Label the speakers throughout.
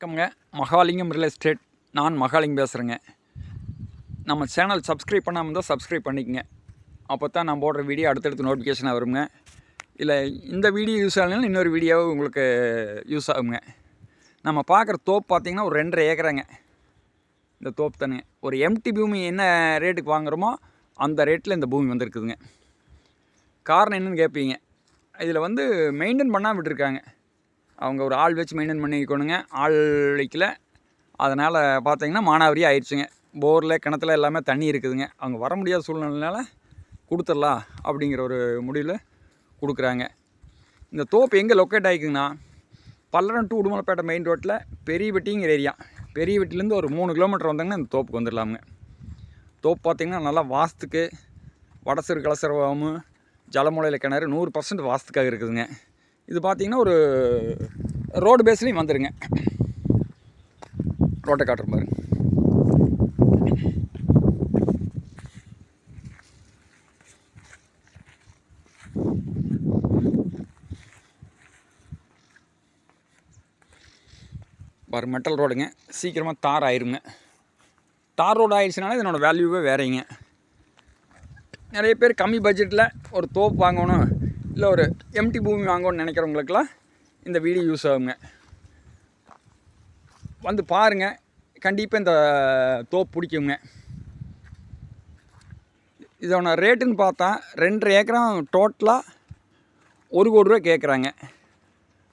Speaker 1: வணக்கம்ங்க. Mahalingam real estate நான் மகாலிங்கம் பேசுகிறேங்க நம்ம சேனல் சப்ஸ்கிரைப் பண்ணாமல் இருந்தால் சப்ஸ்கிரைப் பண்ணிக்கங்க. அப்போ தான் நான் போடுற வீடியோ அடுத்தடுத்து நோட்டிஃபிகேஷனாக வருங்க. இல்லை இந்த வீடியோ யூஸ் ஆகலைனாலும் இன்னொரு வீடியோ உங்களுக்கு யூஸ் ஆகுங்க. நம்ம பார்க்குற தோப்பு பார்த்திங்கன்னா ஒரு ரெண்டரை ஏக்கராங்க. இந்த தோப்பு தானே ஒரு எம்டி பூமி என்ன ரேட்டுக்கு வாங்குறோமோ அந்த ரேட்டில் இந்த பூமி வந்திருக்குதுங்க. காரணம் என்னென்னு கேட்பீங்க இதில் வந்து மெயின்டைன் பண்ணாமல் விட்டுருக்காங்க. அவங்க ஒரு ஆள் வச்சு மெயின்டைன் பண்ணிக்கணுங்க. ஆள் வைக்கல. அதனால் பார்த்தீங்கன்னா மானாவரி ஆயிடுச்சுங்க. போரில் கிணத்துல எல்லாமே தண்ணி இருக்குதுங்க. அவங்க வர முடியாத சூழ்நிலைனால கொடுத்துடலாம் அப்படிங்கிற ஒரு முடிவில் கொடுக்குறாங்க. இந்த தோப்பு எங்கே லொக்கேட் ஆகிக்குங்கண்ணா பல்லடம் டு உடுமலைப்பேட்டை மெயின் ரோட்டில் பெரிய வெட்டிங்கிற ஏரியா பெரிய வெட்டிலேருந்து ஒரு மூணு கிலோமீட்டர் வந்தாங்கன்னா இந்த தோப்புக்கு வந்துடலாமுங்க. தோப்பு பார்த்திங்கன்னா நல்லா வாஸ்துக்கு வடசிறு கலசரவாமு ஜலமுலையில் கிணறு நூறு பர்சன்ட் வாஸ்துக்காக இருக்குதுங்க. இது பார்த்தீங்கன்னா ஒரு ரோடு பேஸ்லேயும் வந்துடுங்க ரோட்டை காட்டுற பாருங்க பாரு மெட்டல் ரோடுங்க சீக்கிரமாக தார் ஆயிருங்க. தார் ரோடு ஆயிடுச்சுனால இதனோட வேல்யூவே வேறைங்க. நிறைய பேர் கம்மி பட்ஜெட்டில் ஒரு தோப்பு வாங்கணும். இல்லை ஒரு எம்டி பூமி வாங்கணும்னு நினைக்கிறவங்களுக்கெல்லாம் இந்த வீடியோ யூஸ் ஆகுங்க. வந்து பாருங்கள் கண்டிப்பாக இந்த தோப்பு பிடிக்குங்க. இதோட ரேட்டுன்னு பார்த்தா ரெண்டரை ஏக்கரம் டோட்டலாக ஒரு கோடி ரூபா கேட்குறாங்க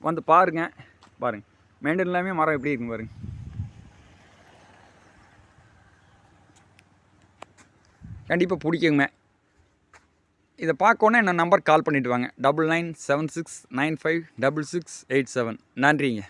Speaker 1: வந்து பாருங்கள் பாருங்கள் மெயின்டைன் இல்லாமல் மரம் எப்படி இருக்குங்க பாருங்க. கண்டிப்பாக பிடிக்குங்க. இதை பார்க்கோன்னே என்ன நம்பர் கால் பண்ணிவிட்டு வாங்க. Double nine seven six nine five double six eight seven நன்றிங்க.